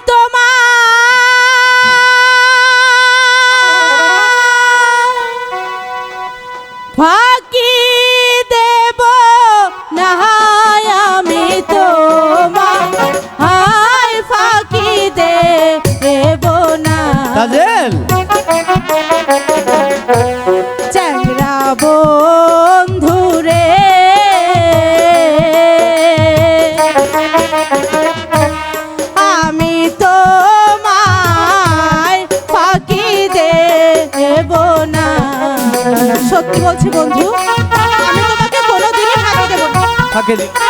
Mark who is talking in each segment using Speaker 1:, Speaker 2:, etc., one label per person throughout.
Speaker 1: তোমার সত্যি বলছি বন্ধু আমি তোমাকে কোনোদিনই ফাঁকি দেব
Speaker 2: ফাঁকে দিন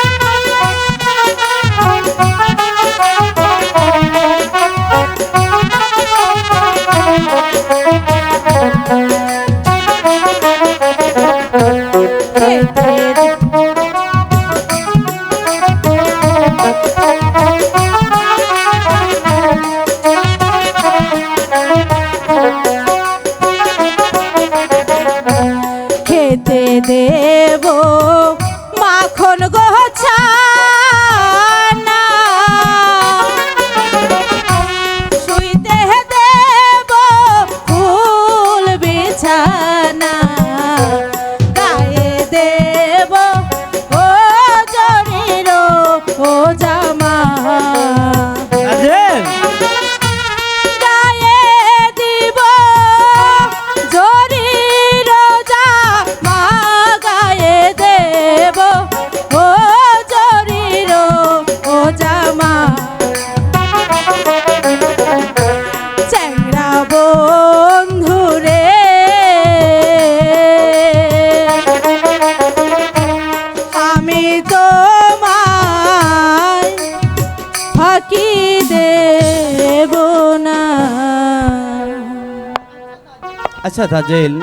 Speaker 1: খেতে দেব। মাখন গোছা জামা। চ্যাংরা আমি তোমায় ফাঁকি দেব না।
Speaker 2: আচ্ছা তাজেল